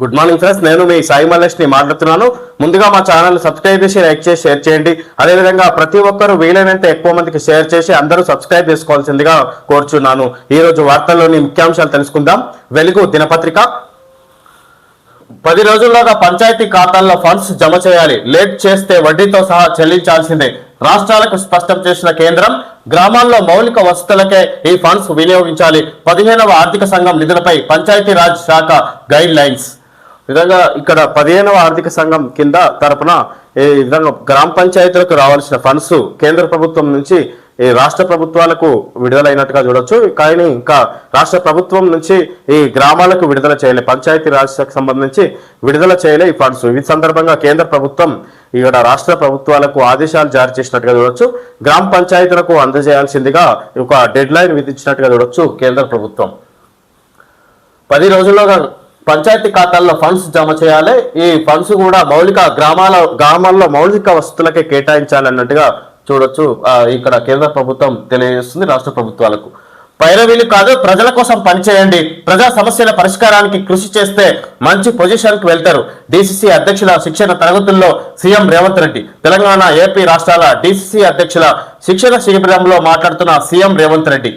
Good morning friends నేను మీ సాయి మల్లేష్ని మాట్లాడుతున్నాను. ముందుగా మా ఛానల్ సబ్స్క్రైబ్ చేసి లైక్ చేసి షేర్ చేయండి. అదేవిధంగా ప్రతి ఒక్కరు వీలైనంత ఎక్కువ మందికి షేర్ చేసి అందరూ సబ్స్క్రైబ్ చేసుకోవాల్సిందిగా కోరుచున్నాను. ఈరోజు వార్తల్లోని ముఖ్యాంశాలు తెలుసుకుందాం. వెలుగు దినపత్రిక. పది రోజుల్లోగా పంచాయతీ ఖాతాల్లో ఫండ్స్ జమ చేయాలి. లేట్ చేస్తే వడ్డీతో సహా చెల్లించాల్సిందే. రాష్ట్రాలకు స్పష్టం చేసిన కేంద్రం గ్రామాల్లో మౌలిక వసతులకే ఈ ఫండ్స్ వినియోగించాలి. పదిహేనవ ఆర్థిక సంఘం నిధులపై పంచాయతీరాజ్ శాఖ గైడ్ లైన్స్ విధంగా ఇక్కడ పదిహేనవ ఆర్థిక సంఘం కింద తరపున ఈ విధంగా గ్రామ పంచాయతీలకు రావాల్సిన ఫండ్స్ కేంద్ర ప్రభుత్వం నుంచి ఈ రాష్ట్ర ప్రభుత్వాలకు విడుదలైనట్టుగా చూడొచ్చు. కానీ ఇంకా రాష్ట్ర ప్రభుత్వం నుంచి ఈ గ్రామాలకు విడుదల చేయలే పంచాయతీ రాజ్ సంబంధించి విడుదల చేయలే ఈ ఫండ్స్. ఈ సందర్భంగా కేంద్ర ప్రభుత్వం ఇక్కడ రాష్ట్ర ప్రభుత్వాలకు ఆదేశాలు జారీ చేసినట్టుగా చూడొచ్చు. గ్రామ పంచాయతీలకు అందజేయాల్సిందిగా ఒక డెడ్ లైన్ విధించినట్టుగా చూడొచ్చు కేంద్ర ప్రభుత్వం. పది రోజుల్లోగా పంచాయతీ ఖాతాల్లో ఫండ్స్ జమ చేయాలి. ఈ ఫండ్స్ కూడా మౌలిక గ్రామాల గ్రామాల్లో మౌలిక వసతులకే కేటాయించాలన్నట్టుగా చూడొచ్చు. ఇక్కడ కేంద్ర ప్రభుత్వం తెలియజేస్తుంది రాష్ట్ర ప్రభుత్వాలకు. పైరవీలు కాదు ప్రజల కోసం పనిచేయండి. ప్రజా సమస్యల పరిష్కారానికి కృషి చేస్తే మంచి పొజిషన్కి వెళ్తారు. డిసిసి అధ్యక్షుల శిక్షణ తరగతుల్లో సీఎం రేవంత్ రెడ్డి తెలంగాణ ఏపీ రాష్ట్రాల డిసిసి అధ్యక్షుల శిక్షణ శిబిరంలో మాట్లాడుతున్న సీఎం రేవంత్ రెడ్డి.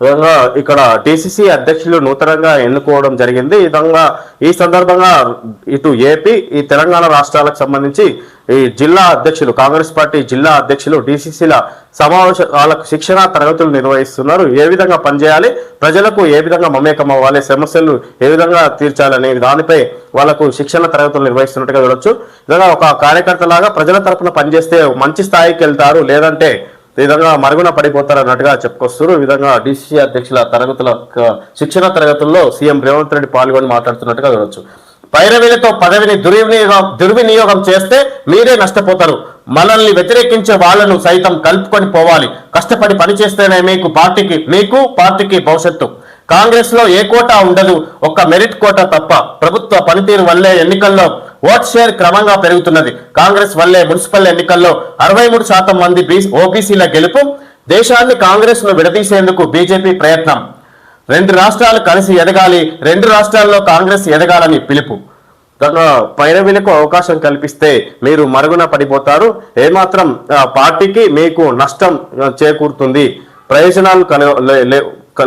విధంగా ఇక్కడ టీసీసీ అధ్యక్షులు నూతనంగా ఎన్నుకోవడం జరిగింది. ఈ విధంగా ఈ సందర్భంగా ఇటు ఏపీ ఈ తెలంగాణ రాష్ట్రాలకు సంబంధించి ఈ జిల్లా అధ్యక్షులు కాంగ్రెస్ పార్టీ జిల్లా అధ్యక్షులు డిసిసిల సమావేశాలకు శిక్షణ తరగతులు నిర్వహిస్తున్నారు. ఏ విధంగా పనిచేయాలి? ప్రజలకు ఏ విధంగా మమేకం అవ్వాలి? సమస్యలు ఏ విధంగా తీర్చాలనే దానిపై వాళ్ళకు శిక్షణ తరగతులు నిర్వహిస్తున్నట్టుగా చూడొచ్చు. ఈ విధంగా ఒక కార్యకర్తలాగా ప్రజల తరపున పనిచేస్తే మంచి స్థాయికి వెళ్తారు. లేదంటే ఈ విధంగా మరుగున పడిపోతారు అన్నట్టుగా ఈ విధంగా డిసిసి అధ్యక్షుల తరగతుల శిక్షణ తరగతుల్లో సీఎం రేవంత్ రెడ్డి పాల్గొని మాట్లాడుతున్నట్టుగా చూడొచ్చు. పైరవీలతో పదవిని దుర్వినియోగం దుర్వినియోగం చేస్తే మీరే నష్టపోతారు. మనల్ని వ్యతిరేకించే వాళ్ళను సైతం కలుపుకొని పోవాలి. కష్టపడి పనిచేస్తేనే మీకు పార్టీకి మీకు పార్టీకి భవిష్యత్తు. కాంగ్రెస్లో ఏ కోటా ఉండదు. ఒక్క మెరిట్ కోటా తప్ప. ప్రభుత్వ పనితీరు వల్లే ఎన్నికల్లో ఓట్ షేర్ క్రమంగా పెరుగుతున్నది. కాంగ్రెస్ వల్లే మున్సిపల్ ఎన్నికల్లో అరవై మూడు శాతం మంది ఓబీసీల గెలుపు దేశాన్ని కాంగ్రెస్ను విడదీసేందుకు బీజేపీ ప్రయత్నం. రెండు రాష్ట్రాలు కలిసి ఎదగాలి రెండు రాష్ట్రాల్లో కాంగ్రెస్ ఎదగాలని పిలుపు. పైరవీలకు అవకాశం కల్పిస్తే మీరు మరుగున పడిపోతారు. ఏమాత్రం పార్టీకి మీకు నష్టం చేకూరుతుంది. ప్రయోజనాలు కల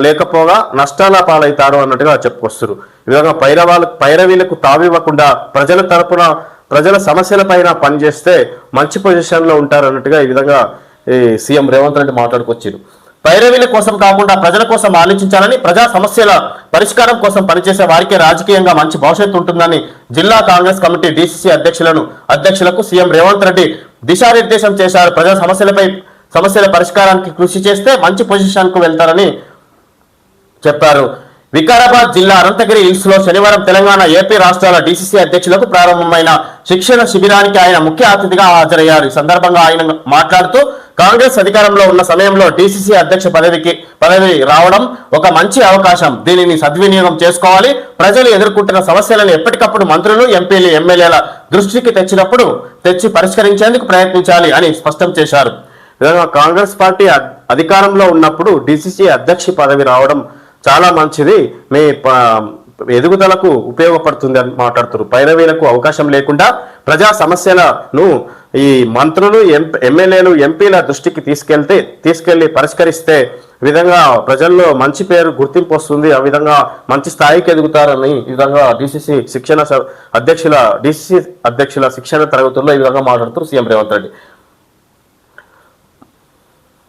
లేకపోగా నష్టాల పాలవుతారు అన్నట్టుగా చెప్పుకొస్తారు. ఈ విధంగా పైరవాళ్ళ పైరవీలకు తావివ్వకుండా ప్రజల తరపున ప్రజల సమస్యలపైన పనిచేస్తే మంచి పొజిషన్లో ఉంటారు అన్నట్టుగా ఈ విధంగా ఈ సీఎం రేవంత్ రెడ్డి మాట్లాడుకొచ్చారు. పైరవీల కోసం కాకుండా ప్రజల కోసం ఆలోచించాలని ప్రజా సమస్యల పరిష్కారం కోసం పనిచేసే వారికే రాజకీయంగా మంచి భవిష్యత్తు ఉంటుందని జిల్లా కాంగ్రెస్ కమిటీ డీసీసీ అధ్యక్షులను అధ్యక్షులకు సీఎం రేవంత్ రెడ్డి దిశానిర్దేశం చేశారు. ప్రజా సమస్యలపై సమస్యల పరిష్కారానికి కృషి చేస్తే మంచి పొజిషన్కు వెళ్తారని చెప్పారు. వికారాబాద్ జిల్లా అనంతగిరి హిల్స్లో శనివారం తెలంగాణ ఏపీ రాష్ట్రాల డీసీసీ అధ్యక్షులకు ప్రారంభమైన శిక్షణ శిబిరానికి ఆయన ముఖ్య అతిథిగా హాజరయ్యారు. ఈ సందర్భంగా ఆయన మాట్లాడుతూ కాంగ్రెస్ అధికారంలో ఉన్న సమయంలో డీసీసీ అధ్యక్ష పదవికి పదవి రావడం ఒక మంచి అవకాశం. దీనిని సద్వినియోగం చేసుకోవాలి. ప్రజలు ఎదుర్కొంటున్న సమస్యలను ఎప్పటికప్పుడు మంత్రులు ఎంపీలు ఎమ్మెల్యేల దృష్టికి తెచ్చినప్పుడు తెచ్చి పరిష్కరించేందుకు ప్రయత్నించాలి అని స్పష్టం చేశారు. ఈ విధంగా కాంగ్రెస్ పార్టీ అధికారంలో ఉన్నప్పుడు డిసిసి అధ్యక్ష పదవి రావడం చాలా మంచిది. మీ ప- ఎదుగుదలకు ఉపయోగపడుతుంది అని మాట్లాడుతారు పైరవీలకు అవకాశం లేకుండా ప్రజా సమస్యలను ఈ మంత్రులు ఎం- ఎమ్మెల్యేలు ఎంపీల దృష్టికి తీసుకెళ్తే తీసుకెళ్ళి పరిష్కరిస్తే విధంగా ప్రజల్లో మంచి పేరు గుర్తింపు వస్తుంది. ఆ విధంగా మంచి స్థాయికి ఎదుగుతారని ఈ విధంగా డిసిసి శిక్షణ అధ్యక్షుల డిసిసి అధ్యక్షుల శిక్షణ తరగతుల్లో ఈ విధంగా మాట్లాడుతారు సీఎం రేవంత్ రెడ్డి.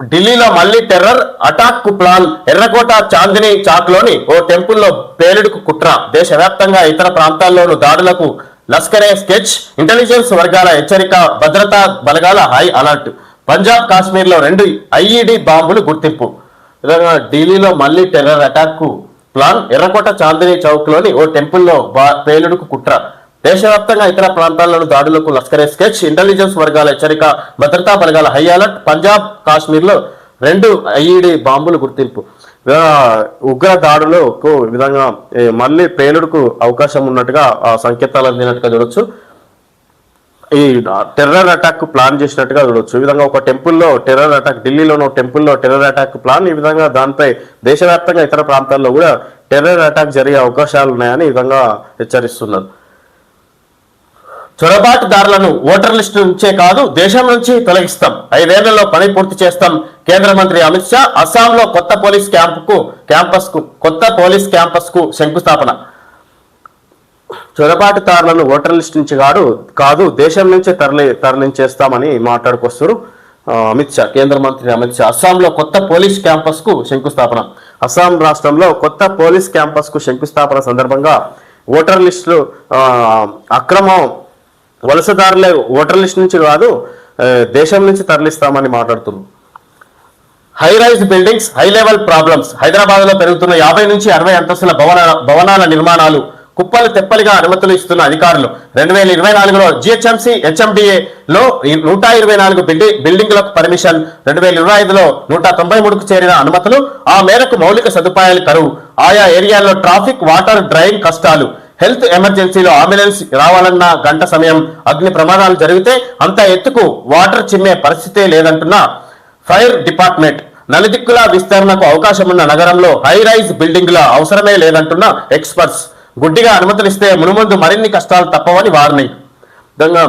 ఢిల్లీలో మళ్ళీ టెర్రర్ అటాక్ ప్లాన్. ఎర్రకోట చాందిని చాక్లోని ఓ టెంపుల్లో పేలుడుకు కుట్ర. దేశవ్యాప్తంగా ఇతర ప్రాంతాల్లోనూ దాడులకు లస్కరే స్కెచ్. ఇంటెలిజెన్స్ వర్గాల హెచ్చరిక భద్రతా బలగాల హై అలర్ట్. పంజాబ్ కాశ్మీర్లో రెండు ఐఈడి బాంబులు గుర్తింపు. విధంగా ఢిల్లీలో మళ్ళీ టెర్రర్ అటాక్ ప్లాన్. ఎర్రకోట చాందిని చౌక్లోని ఓ టెంపుల్లో బా- పేలుడుకు కుట్ర. దేశవ్యాప్తంగా ఇతర ప్రాంతాల్లోని దాడులకు లష్కరే స్కెచ్ ఇంటెలిజెన్స్ వర్గాల హెచ్చరిక భద్రతా బలగాల హై అలర్ట్ పంజాబ్ కాశ్మీర్లో రెండు ఐఈడి బాంబులు గుర్తింపు. ఉగ్ర దాడులకు విధంగా మళ్ళీ పేలుడుకు అవకాశం ఉన్నట్టుగా సంకేతాలు అందినట్టుగా చూడొచ్చు. ఈ టెర్రర్ అటాక్ ప్లాన్ చేసినట్టుగా చూడొచ్చు. ఈ విధంగా ఒక టెంపుల్లో టెర్రర్ అటాక్ ఢిల్లీలోని టెంపుల్లో టెర్రర్ అటాక్ ప్లాన్ ఈ విధంగా దానిపై దేశవ్యాప్తంగా ఇతర ప్రాంతాల్లో కూడా టెర్రర్ అటాక్ జరిగే అవకాశాలు ఉన్నాయని ఈ విధంగా హెచ్చరిస్తున్నారు. చొరబాటుదారులను ఓటర్ లిస్టు నుంచే కాదు దేశం నుంచి తొలగిస్తాం. ఐదేళ్ళలో పని పూర్తి చేస్తాం కేంద్ర మంత్రి అమిత్ షా. అస్సాంలో కొత్త పోలీస్ క్యాంపుకు క్యాంపస్కు కొత్త పోలీస్ క్యాంపస్కు శంకుస్థాపన. చొరబాటుదారులను ఓటర్ లిస్ట్ నుంచి కాదు కాదు దేశం నుంచే తరలి తరలించేస్తామని మాట్లాడుకొస్తారు అమిత్ షా కేంద్ర మంత్రి అమిత్ షా. అస్సాంలో కొత్త పోలీస్ క్యాంపస్కు శంకుస్థాపన. అస్సాం రాష్ట్రంలో కొత్త పోలీస్ క్యాంపస్కు శంకుస్థాపన సందర్భంగా ఓటర్ లిస్టులు అక్రమం వలసదారులే ఓటర్ లిస్ట్ నుంచి కాదు దేశం నుంచి తరలిస్తామని మాట్లాడుతున్నారు. High rise buildings high level problems. హైదరాబాద్లో పెరుగుతున్న యాభై నుంచి అరవై అంతస్తుల భవన భవనాల నిర్మాణాలు కుప్పలు తెప్పలిగా అనుమతులు ఇస్తున్న అధికారులు. రెండు వేల ఇరవై నాలుగులో జిహెచ్ఎంసీ హెచ్ఎండిఏ లో నూట ఇరవై నాలుగు బిల్డింగ్ బిల్డింగ్లకు పర్మిషన్. రెండు వేల ఇరవై ఐదులో నూట తొంభై మూడుకు చేరిన అనుమతులు. ఆ మేరకు మౌలిక సదుపాయాలు కరువు. ఆయా ఏరియాల్లో ట్రాఫిక్ వాటర్ డ్రైవింగ్ కష్టాలు. హెల్త్ ఎమర్జెన్సీలో అంబులెన్స్ రావాలన్న గంట సమయం అగ్ని ప్రమాదాలు జరిగితే అంత ఎత్తుకు వాటర్ చిమ్మే పరిస్థితే లేదంటున్న ఫైర్ డిపార్ట్మెంట్. నలుదిక్కుల విస్తరణకు అవకాశం ఉన్న నగరంలో హై రైజ్ బిల్డింగ్ల అవసరమే లేదంటున్న ఎక్స్పర్ట్స్. గుడ్డిగా అనుమతులిస్తే మునుముందు మరిన్ని కష్టాలు తప్పవని వారిని. విధంగా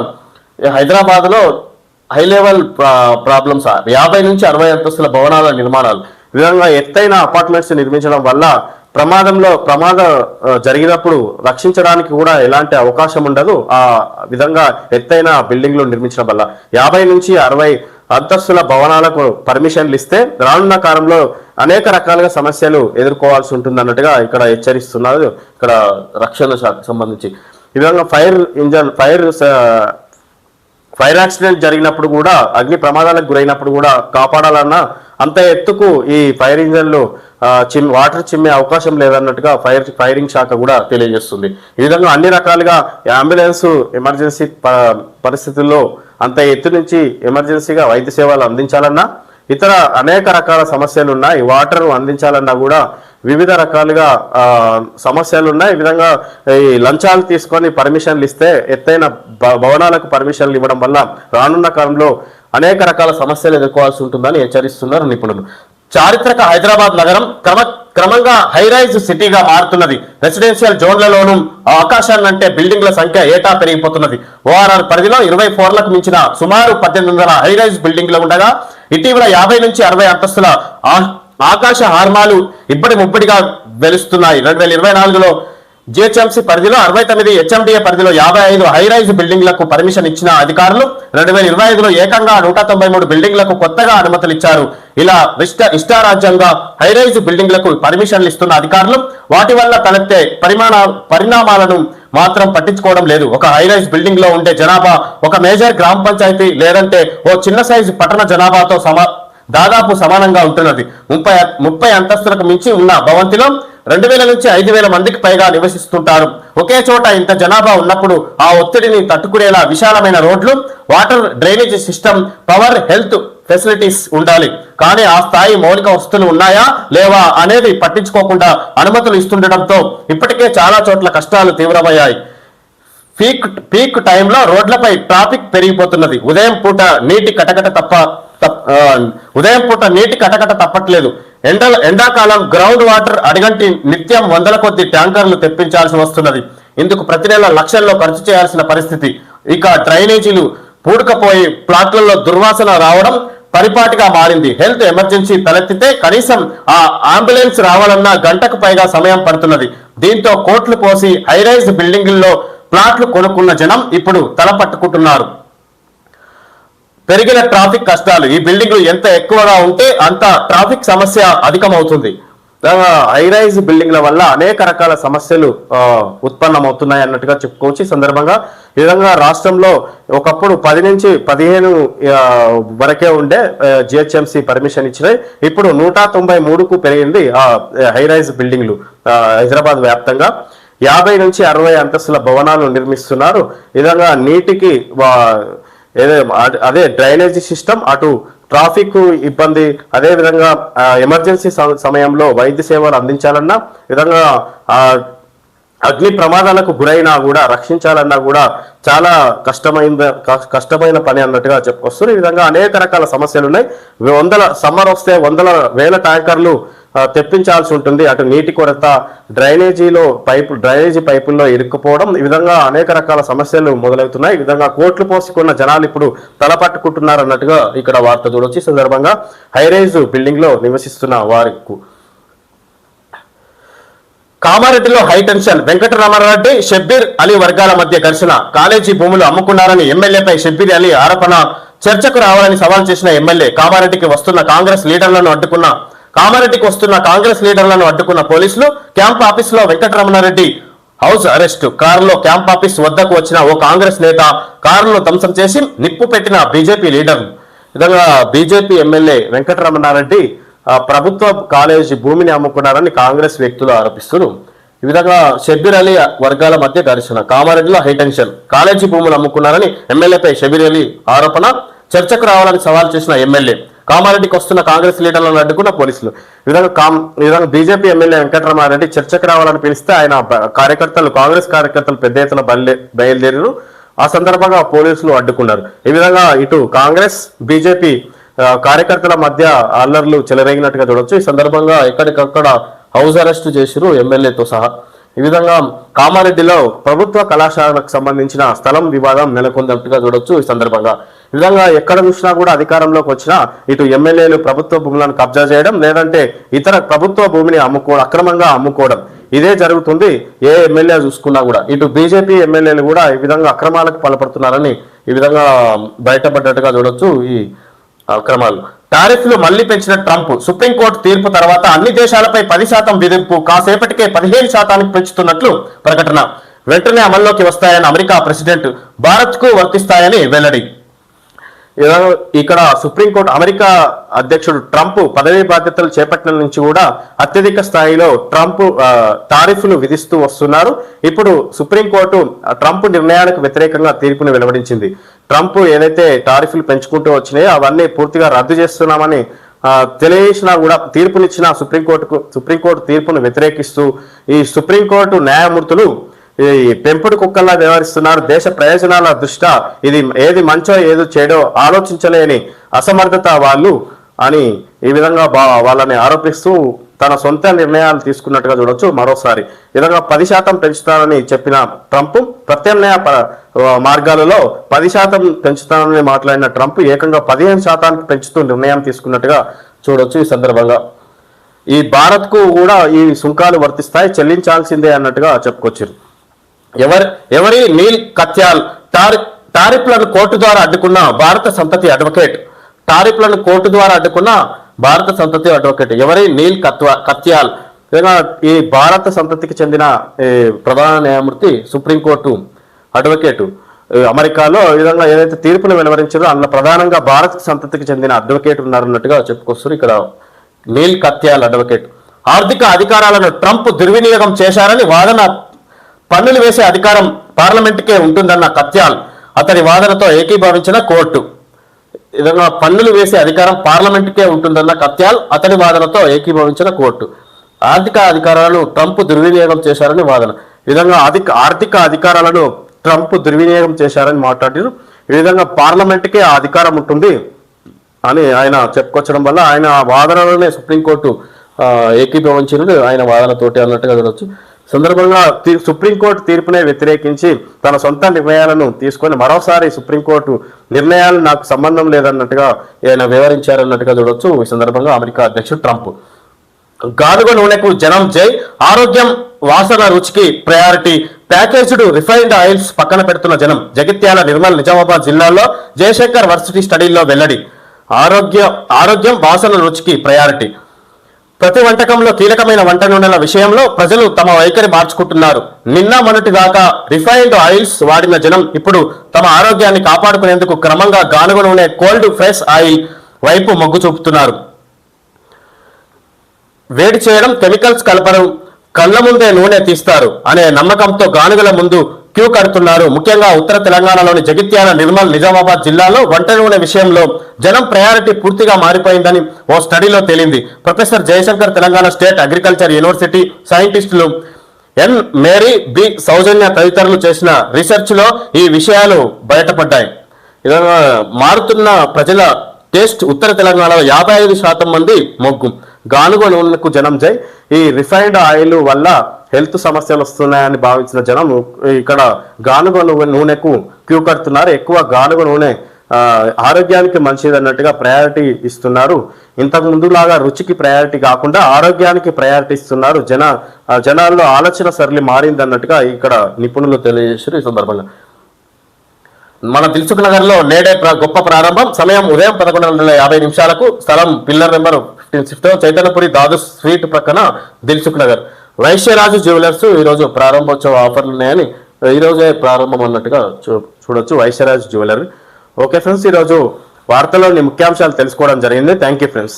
హై లెవెల్ ప్రాబ్లమ్స్. యాభై నుంచి అరవై అంతస్తుల భవనాల నిర్మాణాలు. ఈ విధంగా ఎత్తైన అపార్ట్మెంట్స్ నిర్మించడం వల్ల ప్రమాదంలో ప్రమాదం జరిగినప్పుడు రక్షించడానికి కూడా ఎలాంటి అవకాశం ఉండదు. ఆ విధంగా ఎత్తైన బిల్డింగ్లు నిర్మించడం వల్ల. యాభై నుంచి అరవై అంతస్తుల భవనాలకు పర్మిషన్లు ఇస్తే రానున్న కాలంలో అనేక రకాలుగా సమస్యలు ఎదుర్కోవాల్సి ఉంటుంది అన్నట్టుగా ఇక్కడ హెచ్చరిస్తున్నారు ఇక్కడ రక్షణ శాఖకు సంబంధించి. ఈ విధంగా fire engine fire fire accident జరిగినప్పుడు కూడా అగ్ని ప్రమాదాలకు గురైనప్పుడు కూడా కాపాడాలన్నా అంత ఎత్తుకు ఈ ఫైర్ ఇంజన్లు చిమ్ వాటర్ చిమ్మే అవకాశం లేదన్నట్టుగా ఫైర్ ఫైరింగ్ శాఖ కూడా తెలియజేస్తుంది. ఈ విధంగా అన్ని రకాలుగా అంబులెన్స్ ఎమర్జెన్సీ ప- పరిస్థితుల్లో అంత ఎత్తు నుంచి ఎమర్జెన్సీగా వైద్య సేవలు అందించాలన్నా ఇతర అనేక రకాల సమస్యలు ఉన్నాయి వాటర్ అందించాలన్నా కూడా వివిధ రకాలుగా సమస్యలు ఉన్నాయి ఈ విధంగా ఈ లంచాలు తీసుకొని పర్మిషన్లు ఇస్తే ఎత్తైన భ- భవనాలకు పర్మిషన్లు ఇవ్వడం వల్ల రానున్న కాలంలో అనేక రకాల సమస్యలు ఎదుర్కోవాల్సి ఉంటుందని హెచ్చరిస్తున్నారు నిపుణులు. చారిత్రక హైదరాబాద్ నగరం క్రమ క్రమంగా హైరైజ్ సిటీగా మారుతున్నది. రెసిడెన్షియల్ జోన్లలోనూ ఆకాశాన్నంటే బిల్డింగ్ల సంఖ్య ఏటా పెరిగిపోతున్నది. ఓఆర్ఆర్ పరిధిలో ఇరవై ఫ్లోర్లకు మించిన సుమారు పద్దెనిమిది వందల హైరైజ్ బిల్డింగ్లు ఉండగా ఇటీవల యాభై నుంచి అరవై అంతస్తుల ఆ- ఆకాశ హార్మాలు ఇబ్బడి ముబ్బడిగా వెలుస్తున్నాయి. రెండు వేల ఇరవై నాలుగులో జిహెచ్ఎంసీ పరిధిలో అరవై తొమ్మిది హెచ్ఎండిఏ పరిధిలో యాభై ఐదు హైరైజ్ బిల్డింగ్లకు పర్మిషన్ ఇచ్చిన అధికారులు రెండు వేల ఇరవై ఐదులో ఏకంగా నూట తొంభై మూడు బిల్డింగ్లకు కొత్తగా అనుమతులు ఇచ్చారు ఇలా ఇష్ట ఇష్టారాజ్యంగా హైరైజ్ బిల్డింగ్లకు పర్మిషన్లు ఇస్తున్న అధికారులు వాటి వల్ల తలెత్తే పరిమాణ పరిణామాలను మాత్రం పట్టించుకోవడం లేదు. ఒక హైరైజ్ బిల్డింగ్లో ఉండే జనాభా ఒక మేజర్ గ్రామ పంచాయతీ లేదంటే ఓ చిన్న సైజు పట్టణ జనాభాతో సమా దాదాపు సమానంగా ఉంటున్నది. ముప్పై ముప్పై అంతస్తులకు మించి ఉన్న భవంతిలో రెండు వేల నుంచి ఐదు వేల మందికి పైగా నివసిస్తుంటారు. ఒకే చోట ఇంత జనాభా ఉన్నప్పుడు ఆ ఒత్తిడిని తట్టుకునేలా విశాలమైన రోడ్లు water drainage system power health facilities ఉండాలి. కానీ ఆ స్థాయి మౌలిక వస్తువులు ఉన్నాయా లేవా అనేది పట్టించుకోకుండా అనుమతులు ఇస్తుండటంతో ఇప్పటికే చాలా చోట్ల కష్టాలు తీవ్రమయ్యాయి. పీక్ పీక్ టైంలో రోడ్లపై ట్రాఫిక్ పెరిగిపోతున్నది. ఉదయం పూట నీటి కటకట తప్ప ఉదయం పూట నీటి కటకట తప్పట్లేదు. ఎండల ఎండాకాలం గ్రౌండ్ వాటర్ అడిగంటి నిత్యం వందల కొద్ది ట్యాంకర్లు తెప్పించాల్సి వస్తున్నది. ఇందుకు ప్రతి నెల లక్షల్లో ఖర్చు చేయాల్సిన పరిస్థితి. ఇక డ్రైనేజీలు పూడకపోయి ప్లాట్లలో దుర్వాసన రావడం పరిపాటిగా మారింది. హెల్త్ ఎమర్జెన్సీ తలెత్తితే కనీసం ఆ అంబులెన్స్ రావాలన్నా గంటకు పైగా సమయం పడుతున్నది. దీంతో కోట్లు పోసి హైరైజ్ బిల్డింగుల్లో ప్లాట్లు కొనుక్కున్న జనం ఇప్పుడు తల పట్టుకుంటున్నారు. పెరిగిన ట్రాఫిక్ కష్టాలు ఈ బిల్డింగ్లు ఎంత ఎక్కువగా ఉంటే అంత ట్రాఫిక్ సమస్య అధికమవుతుంది. హైరైజ్ బిల్డింగ్ల వల్ల అనేక రకాల సమస్యలు ఉత్పన్నమవుతున్నాయి అన్నట్టుగా చెప్పుకోవచ్చు. ఈ సందర్భంగా ఈ విధంగా రాష్ట్రంలో ఒకప్పుడు పది నుంచి పదిహేను వరకే ఉండే జిహెచ్ఎంసి పర్మిషన్ ఇచ్చినాయి. ఇప్పుడు నూట తొంభై మూడుకు పెరిగింది ఆ హైరైజ్ బిల్డింగ్లు హైదరాబాద్ వ్యాప్తంగా. యాభై నుంచి అరవై అంతస్తుల భవనాలు నిర్మిస్తున్నారు. ఈ విధంగా నీటికి వా- ఏదే అదే డ్రైనేజీ సిస్టమ్ అటు ట్రాఫిక్ ఇబ్బంది అదే విధంగా ఎమర్జెన్సీ సమయంలో వైద్య సేవలు అందించాలన్నా విధంగా అగ్ని ప్రమాదాలకు గురైనా కూడా రక్షించాలన్నా కూడా చాలా కష్టమైన కష్టమైన పని అన్నట్టుగా చెప్పుకొస్తారు ఈ విధంగా అనేక రకాల సమస్యలు ఉన్నాయి వందల సమ్మర్ వస్తే వందల వేల ట్యాంకర్లు తెప్పించాల్సి ఉంటుంది. అటు నీటి కొరత డ్రైనేజీలో పైపు డ్రైనేజీ పైపుల్లో ఇరుక్కుపోవడం ఈ విధంగా అనేక రకాల సమస్యలు మొదలవుతున్నాయి. ఈ విధంగా కోట్లు పోసుకున్న జనాలు ఇప్పుడు తలపట్టుకుంటున్నారు అన్నట్టుగా ఇక్కడ వార్త చూడొచ్చు. ఈ సందర్భంగా హైరైజ్ బిల్డింగ్లో నివసిస్తున్న వారికి కామారెడ్డిలో హైటెన్షన్ వెంకటరమణారెడ్డి షబ్బీర్ అలీ వర్గాల మధ్య ఘర్షణ. కాలేజీ భూములు అమ్ముకున్నారని ఎమ్మెల్యేపై షబ్బీర్ అలీ ఆరోపణ. చర్చకు రావాలని సవాల్ చేసిన ఎమ్మెల్యే కామారెడ్డికి వస్తున్న కాంగ్రెస్ లీడర్లను అడ్డుకున్న కామారెడ్డికి వస్తున్న కాంగ్రెస్ లీడర్లను అడ్డుకున్న పోలీసులు క్యాంప్ ఆఫీస్లో వెంకటరమణారెడ్డి హౌస్ అరెస్ట్. కారులో క్యాంప్ ఆఫీస్ వద్దకు వచ్చిన ఓ కాంగ్రెస్ నేత కారును ధ్వంసం చేసి నిప్పు పెట్టిన బీజేపీ లీడర్. విధంగా బీజేపీ ఎమ్మెల్యే వెంకటరమణారెడ్డి ప్రభుత్వ కాలేజీ భూమిని అమ్ముకున్నారని కాంగ్రెస్ వ్యక్తులు ఆరోపిస్తున్నారు. ఈ విధంగా షబీర్ అలీ వర్గాల మధ్య ఘర్షణ. కామారెడ్డిలో హైటెన్షన్ కాలేజీ భూములు అమ్ముకున్నారని ఎమ్మెల్యేపై షబీర్ అలీ ఆరోపణ. చర్చకు రావాలని సవాల్ చేసిన ఎమ్మెల్యే కామారెడ్డికి వస్తున్న కాంగ్రెస్ లీడర్లను అడ్డుకున్న పోలీసులు. ఈ విధంగా కామ్ ఈ విధంగా బీజేపీ ఎమ్మెల్యే వెంకటరమారెడ్డి చర్చకు రావాలని పిలిస్తే ఆయన కార్యకర్తలు కాంగ్రెస్ కార్యకర్తలు పెద్ద ఎత్తున బయలుదే బయలుదేరారు. ఆ సందర్భంగా పోలీసులు అడ్డుకున్నారు. ఈ విధంగా ఇటు కాంగ్రెస్ బీజేపీ కార్యకర్తల మధ్య అల్లర్లు చెలరేగినట్టుగా చూడొచ్చు. ఈ సందర్భంగా ఎక్కడికక్కడ హౌస్ అరెస్ట్ చేసిరు ఎమ్మెల్యేతో సహా. ఈ విధంగా కామారెడ్డిలో ప్రభుత్వ కళాశాలకు సంబంధించిన స్థలం వివాదం నెలకొందట్టుగా చూడొచ్చు ఈ సందర్భంగా. ఈ విధంగా ఎక్కడ చూసినా కూడా అధికారంలోకి వచ్చినా ఇటు ఎమ్మెల్యేలు ప్రభుత్వ భూములను కబ్జా చేయడం లేదంటే ఇతర ప్రభుత్వ భూమిని అమ్ముకో అక్రమంగా అమ్ముకోవడం. ఇదే జరుగుతుంది. ఏ ఎమ్మెల్యే చూసుకున్నా కూడా. ఇటు బీజేపీ ఎమ్మెల్యేలు కూడా ఈ విధంగా అక్రమాలకు పాల్పడుతున్నారని ఈ విధంగా బయటపడ్డట్టుగా చూడొచ్చు ఈ అక్రమాలు. టారిఫ్లు మళ్ళీ పెంచిన ట్రంప్ సుప్రీంకోర్టు తీర్పు తర్వాత అన్ని దేశాలపై పది శాతం విధింపు కాసేపటికే పదిహేను శాతానికి పెంచుతున్నట్లు ప్రకటన. వెంటనే అమల్లోకి వస్తాయని అమెరికా ప్రెసిడెంట్ భారత్కు వర్తిస్తాయని వెల్లడి. ఇక్కడ సుప్రీంకోర్టు అమెరికా అధ్యక్షుడు ట్రంప్ పదవీ బాధ్యతలు చేపట్టిన నుంచి కూడా అత్యధిక స్థాయిలో ట్రంప్ తారీఫ్లు విధిస్తూ వస్తున్నారు. ఇప్పుడు సుప్రీంకోర్టు ట్రంప్ నిర్ణయానికి వ్యతిరేకంగా తీర్పును వెలువడించింది. ట్రంప్ ఏదైతే టారిఫ్లు పెంచుకుంటూ వచ్చినాయో అవన్నీ పూర్తిగా రద్దు చేస్తున్నామని తెలియజేసినా కూడా తీర్పునిచ్చిన సుప్రీంకోర్టుకు సుప్రీంకోర్టు తీర్పును వ్యతిరేకిస్తూ ఈ సుప్రీంకోర్టు న్యాయమూర్తులు ఈ పెంపుడు కుక్కల్లా వ్యవహరిస్తున్నారు. దేశ ప్రయోజనాల దృష్ట్యా ఇది ఏది మంచో ఏదో చెడో ఆలోచించలేని అసమర్థత వాళ్ళు అని ఈ విధంగా బా వాళ్ళని ఆరోపిస్తూ తన సొంత నిర్ణయాలు తీసుకున్నట్టుగా చూడొచ్చు మరోసారి. విధంగా పది శాతం పెంచుతానని చెప్పిన ట్రంప్ ప్రత్యామ్నాయ ప- మార్గాలలో పది శాతం పెంచుతానని మాట్లాడిన ట్రంప్ ఏకంగా పదిహేను శాతానికి పెంచుతూ నిర్ణయం తీసుకున్నట్టుగా చూడొచ్చు ఈ సందర్భంగా. ఈ భారత్కు కూడా ఈ సుంకాలు వర్తిస్తాయి చెల్లించాల్సిందే అన్నట్టుగా చెప్పుకొచ్చారు. ఎవరి ఎవరి నీల్ కత్యాల్ టారి టారిఫ్లను కోర్టు ద్వారా అడ్డుకున్న భారత సంతతి అడ్వకేట్. టారిఫ్లను కోర్టు ద్వారా అడ్డుకున్న భారత సంతతి అడ్వకేట్. ఎవరి? నీల్ కత్వా కత్యాల్. ఈ భారత సంతతికి చెందిన ఈ ప్రధాన న్యాయమూర్తి సుప్రీంకోర్టు అడ్వకేటు. అమెరికాలో ఈ విధంగా ఏదైతే తీర్పును వెలువరించారో అందులో ప్రధానంగా భారత సంతతికి చెందిన అడ్వకేట్ ఉన్నారన్నట్టుగా చెప్పుకొస్తారు ఇక్కడ నీల్ కత్యాల్ అడ్వకేట్. ఆర్థిక అధికారాలను ట్రంప్ దుర్వినియోగం చేశారని వాదన పన్నులు వేసే అధికారం పార్లమెంటుకే ఉంటుందన్న కత్యాల్ అతని వాదనతో ఏకీభవించిన కోర్టు. విధంగా పన్నులు వేసే అధికారం పార్లమెంటుకే ఉంటుందన్న కత్యాల్ అతని వాదనతో ఏకీభవించిన కోర్టు. ఆర్థిక అధికారాలను ట్రంప్ దుర్వినియోగం చేశారని వాదన. విధంగా అధిక ఆర్థిక అధికారాలను ట్రంప్ దుర్వినియోగం చేశారని మాట్లాడారు. ఈ విధంగా పార్లమెంటుకే ఆ అధికారం ఉంటుంది అని ఆయన చెప్పుకొచ్చడం వల్ల ఆయన వాదనలోనే సుప్రీంకోర్టు ఏకీభవించినది ఆయన వాదనతోటి అన్నట్టుగా చూడవచ్చు సందర్భంగా సుప్రీంకోర్టు తీర్పునే వ్యతిరేకించి తన సొంత నిర్ణయాలను తీసుకొని మరోసారి సుప్రీంకోర్టు నిర్ణయాలు నాకు సంబంధం లేదన్నట్టుగా ఆయన వివరించారన్నట్టుగా చూడొచ్చు. ఈ సందర్భంగా అమెరికా అధ్యక్షుడు ట్రంప్. గానుగ నూనెకు జనం జై ఆరోగ్యం వాసన రుచికి ప్రయారిటీ ప్యాకేజ్డ్ రిఫైన్డ్ ఆయిల్స్ పక్కన పెడుతున్న జనం జగిత్యాల నిర్మల్ నిజామాబాద్ జిల్లాలో జయశంకర్ వర్సిటీ స్టడీల్లో వెల్లడి. ఆరోగ్య ఆరోగ్యం వాసన రుచికి ప్రయారిటీ. ప్రతి వంటకంలో కీలకమైన వంట నూనెల విషయంలో ప్రజలు తమ వైఖరి మార్చుకుంటున్నారు. నిన్న మొన్నటి దాకా రిఫైన్డ్ ఆయిల్స్ వాడిన జనం ఇప్పుడు తమ ఆరోగ్యాన్ని కాపాడుకునేందుకు క్రమంగా గానుగ నూనె కోల్డ్ ఫ్రెష్ ఆయిల్ వైపు మొగ్గు చూపుతున్నారు. వేడి చేయడం కెమికల్స్ కలపడం కళ్ళ ముందే నూనె తీస్తారు అనే నమ్మకంతో గానుగల ముందు క్యూ కడుతున్నారు. ముఖ్యంగా ఉత్తర తెలంగాణలోని జగిత్యాల నిర్మల్ నిజామాబాద్ జిల్లాలో వంట నూనె విషయంలో జనం ప్రయారిటీ పూర్తిగా మారిపోయిందని ఓ స్టడీలో తేలింది. Professor Jayashankar Telangana state agriculture university సైంటిస్టులు ఎన్. Mary B. సౌజన్య తదితరులు చేసిన రీసెర్చ్లో ఈ విషయాలు బయటపడ్డాయి. మారుతున్న ప్రజల టేస్ట్ ఉత్తర తెలంగాణలో యాభై ఐదు శాతం మంది మొగ్గు. గానుగ నూనెలకు జనం జై. ఈ రిఫైన్డ్ ఆయిల్ వల్ల హెల్త్ సమస్యలు వస్తున్నాయని భావించిన జనం ఇక్కడ గానుగ నూనెకు క్యూ కడుతున్నారు. ఎక్కువ గానుగ నూనె ఆరోగ్యానికి మంచిది అన్నట్టుగా ప్రయారిటీ ఇస్తున్నారు. ఇంతకు ముందులాగా రుచికి ప్రయారిటీ కాకుండా ఆరోగ్యానికి ప్రయారిటీ ఇస్తున్నారు. జన జనాల్లో ఆలోచన సరళి మారింది అన్నట్టుగా ఇక్కడ నిపుణులు తెలియజేశారు ఈ సందర్భంగా. మన దిల్సుఖ్ నగర్లో నేడే ప్ర- గొప్ప ప్రారంభం. సమయం ఉదయం పదకొండు వందల యాభై నిమిషాలకు. స్థలం పిల్లర్ నెంబర్ ఫిఫ్టీన్ చైతన్యపురి దాదు స్ట్రీట్ ప్రక్కన దిల్సుఖ్ నగర్. వైశ్యరాజు జ్యువెలర్స్ ఈ రోజు ప్రారంభోత్సవ ఆఫర్లు ఉన్నాయని ఈ ప్రారంభం అన్నట్టుగా చూ- చూడొచ్చు వైశ్యరాజు జ్యువెలరీ. ఓకే ఫ్రెండ్స్ ఈరోజు వార్తలోని ముఖ్యాంశాలు తెలుసుకోవడం జరిగింది. Thank you friends.